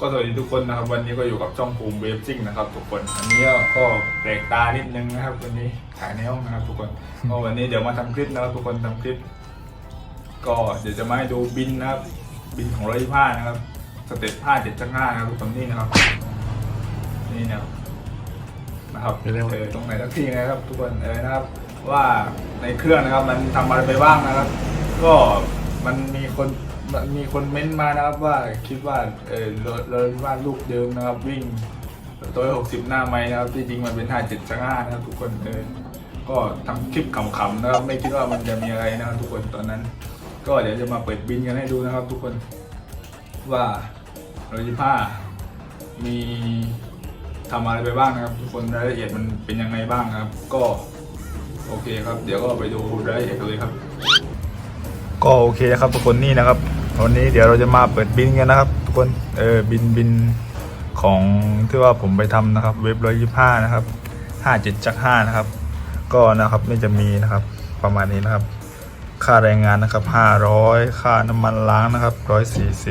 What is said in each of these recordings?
ก็สวัสดีทุกคนนะครับ วันนี้ก็อยู่กับช่องภูมิเวฟซิ่งนะครับ ทุกคนอันนี้ก็แปลกตานิดนึงนะครับวันนี้ถ่ายในห้องนะครับ ทุกคนก็วันนี้เดี๋ยวมาทำคลิปนะครับทุกคนทำคลิป ก็เดี๋ยวจะมาให้ดูบินนะครับ บินของร้อยผ้านะครับ สเต็ปผ้าเจ็ดจังห้านะครับทุกคนนี่นะครับ นี่นะครับนะครับเร็วๆเออตรงไหนสักที่นะครับ ทุกคนเออนะครับ ว่าในเครื่องนะครับ มันทำอะไรไปบ้างนะครับ ก็มันมีคน มันมีคนเม้นต์มานะครับว่าคิดว่าเออรถรถว่าลูกเดิมนะครับวิ่งตัวหกสิบหน้าไม้นะครับที่จริงมันเป็นห้าเจ็ดจังห้านะครับทุกคนเออก็ทำคลิปขำๆนะครับไม่คิดว่ามันจะมีอะไรนะครับทุกคนตอนนั้น ก็เดี๋ยวจะมาเปิดบินกันให้ดูนะครับ ทุกคนว่าโรจิผ้ามีทำอะไรไปบ้างนะครับ ทุกคนรายละเอียดมันเป็นยังไงบ้างนะครับ ก็โอเคครับ เดี๋ยวก็ไปดูรายละเอียดกันเลยครับ ก็โอเคนะครับทุกคนนี่นะครับ วันนี้เดี๋ยวเราจะมาเปิดบินกันนะครับ ทุกคนเออบินบินของที่ว่าผมไปทำนะครับ เว็บร้อยยี่ห้านะครับห้าเจ็ดจักห้านะครับ ก็นะครับไม่จะมีนะครับประมาณนี้นะครับ ค่าแรงงานนะครับ500ค่าน้ำมันล้างนะครับ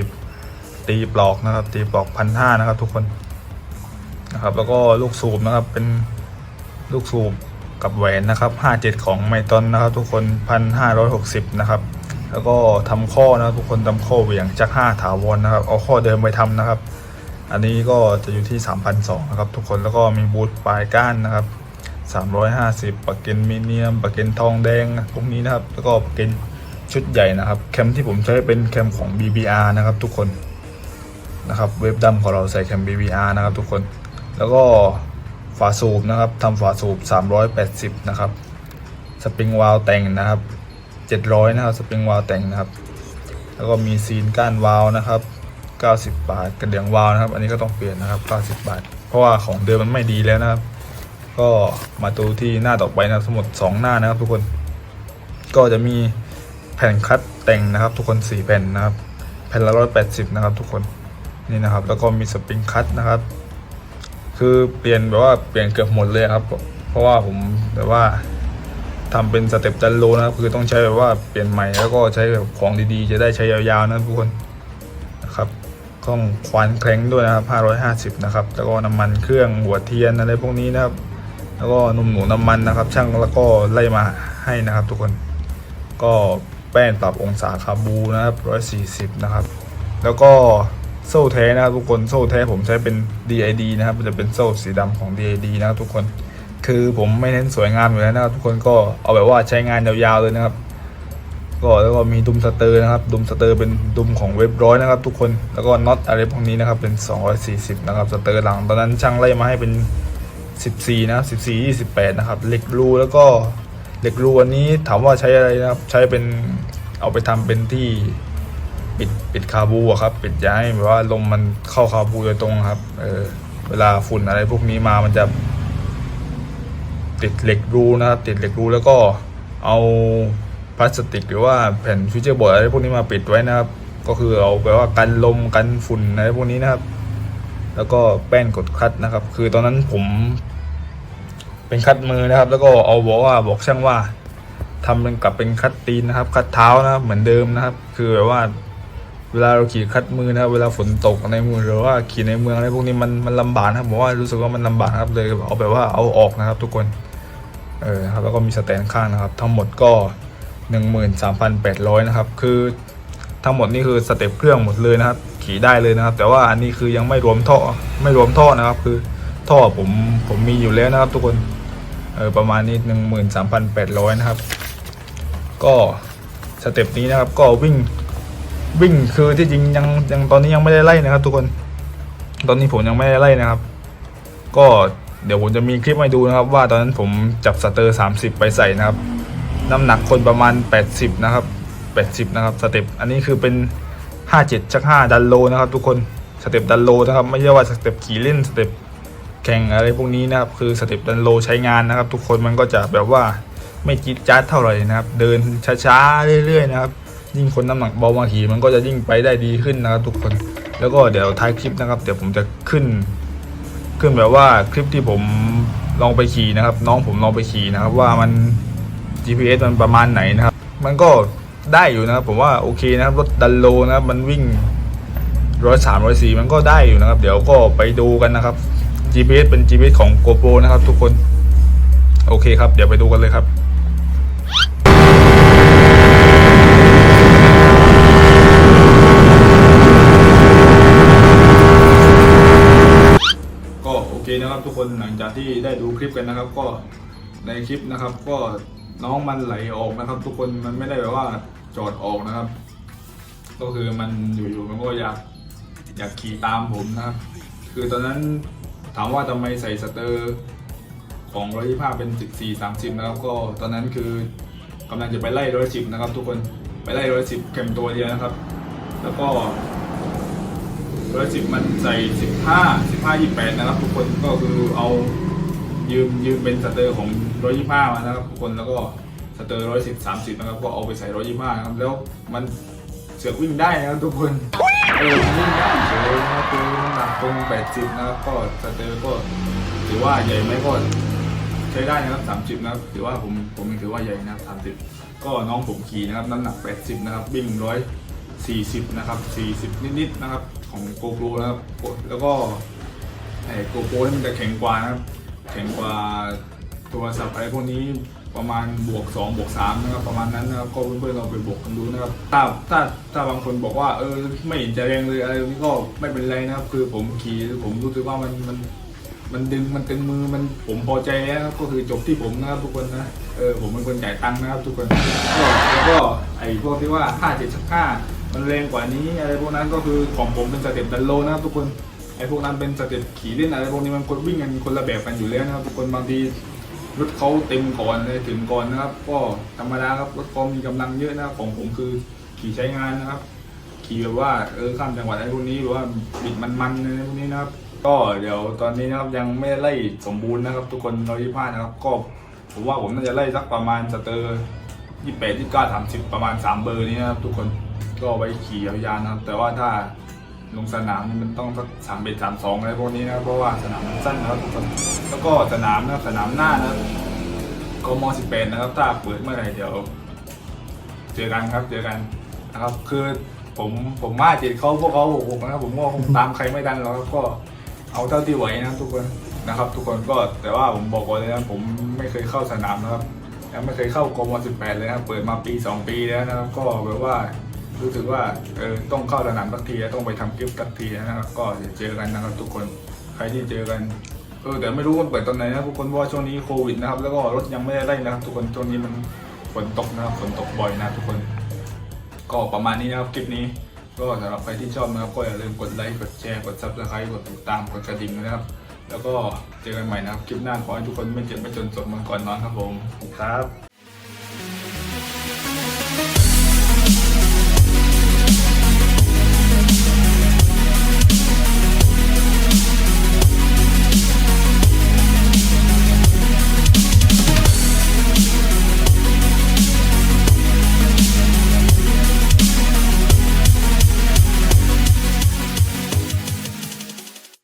140ตีปลอกนะครับ ตีปลอกพันห้านะครับ ทุกคนนะครับ แล้วก็ลูกสูบนะครับเป็นลูกสูบกับแหวนนะครับ 57 ของไมตอนนะครับ ทุกคน 1,560 นะครับ แล้วก็ทำข้อนะทุกคนทำข้อเหวี่ยงจัก5ถาวรนะครับ เอาข้อเดิมไปทำนะครับ อันนี้ก็จะอยู่ที่ 3,200นะครับ ทุกคนแล้วก็มีบูทปลายก้านนะครับ 350ปากเกนมีเนียมปากเกนทองแดงพวกนี้นะครับ แล้วก็ปากเกนชุดใหญ่นะครับแคมที่ผมใช้เป็นแคมของ BBR นะครับ ทุกคนนะครับเว็บดำของเราใส่แคม BBR นะครับ ทุกคนแล้วก็ฝาสูบนะครับทำฝาสูบ 380 นะครับสปริงวาลวแต่งนะครับ 700 นะครับสปริงวาลแต่งนะครับ แล้วก็มีซีนก้านวาลนะครับ 90 บาทกระเดื่องวาลนะครับ อันนี้ก็ต้องเปลี่ยนนะครับ 90 บาท เพราะว่าของเดิมมันไม่ดีแล้วนะครับ ก็มาดูที่หน้าต่อไปนะครับทั้งหมด2หน้านะครับ ทุกคน ก็จะมีแผ่นคัดแต่งนะครับ ทุกคน 4 แผ่นนะครับ แผ่นละ 180 นะครับ ทุกคนนี่นะครับ แล้วก็มีสปริงคัตนะครับ คือเปลี่ยนแบบว่าเปลี่ยนเกือบหมดเลยครับ เพราะว่าผมแบบว่า ทำเป็นสเต็ปจันโลนะครับคือต้องใช้แบบว่าเปลี่ยนใหม่แล้วก็ใช้แบบของดีๆ จะได้ใช้ยาวๆนะทุกคนนะครับข้องควานแครงด้วยนะครับ550นะครับแล้วก็น้ำมันเครื่องหัวเทียนอะไรพวกนี้นะครับ แล้วก็นุ่มหนูน้ำมันนะครับ ช่างแล้วก็ไล่มาให้นะครับ ทุกคนก็แป้นปรับองศาคาบูนะครับ140นะครับ แล้วก็โซ่แท้นะครับทุกคนโซ่แท้ผมใช้เป็น DID นะครับมันจะเป็นโซ่สีดำของ DID นะครับทุกคน คือผมไม่เน้นสวยงามอยู่แล้วนะครับ ทุกคนก็เอาแบบว่าใช้งานยาวๆเลยนะครับ ก็แล้วก็มีดุมสเตอร์นะครับ ดุมสเตอร์เป็นดุมของเว็บร้อยนะครับ ทุกคนแล้วก็น็อตอะไรพวกนี้นะครับเป็น 240 นะครับสเตอร์หลังตอนนั้นช่างไล่มาให้เป็น 14 นะครับ14 28 นะครับเหล็กรูแล้วก็เหล็กรูอันนี้ถามว่าใช้อะไรนะครับใช้เป็นเอาไปทำเป็นที่ปิดปิดคาบูอะครับ ปิดย้ายแบบว่าลมมันเข้าคาบูโดยตรงครับเออเวลาฝุ่นอะไรพวกนี้มามันจะ ติดเหล็กรูนะครับติดเหล็กรูแล้วก็เอาพลาสติกหรือว่าแผ่นฟิวเจอร์บอร์ดอะไรพวกนี้มาปิดไว้นะครับ ก็คือเอาแบบว่ากันลมกันฝุ่นอะไรพวกนี้นะครับ แล้วก็แป้นกดคัดนะครับ คือตอนนั้นผม เป็นคัดมือนะครับ แล้วก็เอาบอกว่าบอกช่างว่าทำเป็นกลับเป็นคัดตีนนะครับ คัดเท้านะครับเหมือนเดิมนะครับ คือแบบว่าเวลาเราขี่คัดมือนะครับ เวลาฝนตกในเมืองหรือว่าขี่ในเมืองอะไรพวกนี้มันมันลำบากนะครับผมว่ารู้สึกว่ามันลำบากครับเลยเอาแบบว่าเอาออกนะครับ ทุกคน เออครับแล้วก็มีสแตนข้างนะครับ ทั้งหมดก็ 13,800 นะครับ คือทั้งหมดนี่คือสเต็ปเครื่องหมดเลยนะครับ ขี่ได้เลยนะครับ แต่ว่าอันนี้คือยังไม่รวมท่อไม่รวมท่อนะครับ คือท่อผมผมมีอยู่แล้วนะครับทุกคนเออประมาณนี้ 13,800 นะครับ ก็สเต็ปนี้นะครับก็วิ่งวิ่งคือที่จริงยังยังตอนนี้ยังไม่ได้ไล่นะครับ ทุกคน ตอนนี้ผมยังไม่ได้ไล่นะครับ ก็ เดี๋ยวผมจะมีคลิปให้ดูนะครับ ว่าตอนนั้นผมจับสเตอร์ 30 ไปใส่นะครับ น้ำหนักคนประมาณ 80 นะครับ 80 นะครับสเต็ปอันนี้คือเป็น 57 ชัก 5 ดันโลนะครับ ทุกคนสเต็ปดันโลนะครับ ไม่ใช่ว่าสเต็ปขี่เล่นสเต็ปแข่งอะไรพวกนี้นะครับคือสเต็ปดันโลใช้งานนะครับ ทุกคนมันก็จะแบบว่าไม่จี๊ดจ๊าดเท่าไหร่นะครับ เดินช้าๆเรื่อยๆนะครับยิ่งคนน้ำหนักเบามาขี่มันก็จะยิ่งไปได้ดีขึ้นนะครับทุกคน แล้วก็เดี๋ยวท้ายคลิปนะครับ เดี๋ยวผมจะขึ้น ขึ้นแบบว่าคลิปที่ผมลองไปขี่นะครับ น้องผมลองไปขี่นะครับ ว่ามัน GPS มันประมาณไหนนะครับ มันก็ได้อยู่นะครับ ผมว่าโอเคนะครับรถดันโลนะครับ มันวิ่งร้อยสามร้อยสี่มันก็ได้อยู่นะครับ เดี๋ยวก็ไปดูกันนะครับ GPS เป็น GPS ของ GoPro นะครับ ทุกคน โอเคครับ เดี๋ยวไปดูกันเลยครับ ก็โอเค นะครับทุกคนหลังจากที่ได้ดูคลิปกันนะครับ ก็ในคลิปนะครับ ก็น้องมันไหลออกนะครับ ทุกคนมันไม่ได้แบบว่าจอดออกนะครับ ก็คือมันอยู่ๆมันก็อยากอยากขี่ตามผมนะครับ คือตอนนั้นถามว่าทำไมใส่สเตอร์ของร้อยยี่ห้าเป็นสิบสี่สามสิบนะครับ ก็ตอนนั้นคือกำลังจะไปไล่ร้อยสิบนะครับ ทุกคนไปไล่ร้อยสิบเข็มตัวเดียวนะครับ แล้วก็ ร้อยสิบมันใส่สิบห้าสิบห้ายี่แปดนะครับทุกคนก็คือเอายืมยืมเป็นสเตอร์ของร้อยยี่ห้ามานะครับทุกคนแล้วก็สเตอร์ร้อยสิบสามสิบนะครับก็เอาไปใส่ร้อยยี่ห้านะครับแล้วมันเสือกวิ่งได้นะครับทุกคนเออมันวิ่งได้เฉยนะครับคือน้ำหนักตรงแปดสิบนะครับก็สเตอร์ก็ถือว่าใหญ่ไหมก็ใช้ได้นะครับสามสิบนะครับถือว่าผมผมถือว่าใหญ่นะครับสามสิบก็น้องผมขี่นะครับน้ำหนักแปดสิบนะครับวิ่งร้อย40นะครับ40นิดๆนะครับ ของโกโปรนะครับ แล้วก็ไอ้โกโปรนี่มันจะแข็งกว่านะครับ แข็งกว่าโทรศัพท์อะไรพวกนี้ประมาณบวก2บวก3นะครับประมาณนั้นนะครับก็เพื่อนๆเราไปบวกกันดูนะครับถ้าถ้าถ้าบางคนบอกว่าเออไม่เห็นจะแรงเลยอะไรนี้ก็ไม่เป็นไรนะครับ คือผมขี่ผมรู้สึกว่ามันมันมันดึงมันตึงมือมันผมพอใจแล้วก็คือจบที่ผมนะครับทุกคนนะเออผมเป็นคนจ่ายตังค์นะครับทุกคนแล้วก็ไอ้พวกที่ว่าค่าเจ็ดชักค่า มันแรงกว่านี้อะไรพวกนั้นก็คือของผมเป็นสเต็ปดันโลนะครับทุกคนไอ้พวกนั้นเป็นสเต็ปขี่เล่นอะไรพวกนี้มันคนวิ่งกันคนละแบบกันอยู่แล้วนะครับทุกคนบางทีรถเขาเต็มก่อนเลยถึงก่อนนะครับ ก็ธรรมดาครับรถเขามีกำลังเยอะนะครับของผมคือขี่ใช้งานนะครับขี่แบบว่าเออข้ามจังหวัดอะไรพวกนี้หรือว่าบิดมันๆอะไรพวกนี้นะครับ ก็เดี๋ยวตอนนี้นะครับยังไม่ไล่สมบูรณ์นะครับ ทุกคนร้อยยี่ห้านะครับ ก็ผมว่าผมน่าจะไล่สักประมาณสเตอร์ยี่แปดยี่เก้าสามสิบประมาณสามเบอร์นี้นะครับทุกคน ก็ไว้ขี่ยาวๆนะครับ แต่ว่าถ้าลงสนามนี่มันต้องสักสามเบ็ดสามสองอะไรพวกนี้นะครับเพราะว่าสนามมันสั้นนะครับทุกคนแล้วก็สนามนะครับสนามหน้านะครับกมสิบแปดนะครับถ้าเปิดเมื่อไหร่เดี๋ยว เจอกันครับเจอกันนะครับ คือผมผมมาเจ็ดเขาพวกเขาหกหกนะครับผมก็คงตามใครไม่ดันหรอกครับก็เอาเท่าที่ไหวนะทุกคนนะครับ ทุกคนก็แต่ว่าผมบอกก่อนเลยนะผมไม่เคยเข้าสนามนะครับยังไม่เคยเข้ากมสิบแปดเลยนะเปิดมาปีสองปีแล้วนะครับ ก็แบบว่า รู้สึกว่าเออต้องเข้าสนามสักทีต้องไปทำคลิปสักทีนะครับก็เดี๋ยวเจอกันนะครับทุกคนใครที่เจอกันเออแต่ไม่รู้มันเปิดตอนไหนนะทุกคนว่าช่วงนี้โควิดนะครับแล้วก็รถยังไม่ได้ไล่นะครับทุกคนช่วงนี้มันฝนตกนะครับฝนตกบ่อยนะทุกคน ก็ประมาณนี้นะครับคลิปนี้ ก็สำหรับใครที่ชอบนะครับก็อย่าลืมกดไลค์กดแชร์กดซับสไครต์กดติดตามกดกระดิ่งนะครับ แล้วก็เจอกันใหม่นะครับคลิปหน้าขอให้ทุกคนไม่เจ็บไม่จนสมมันก่อนนอนครับผมครับ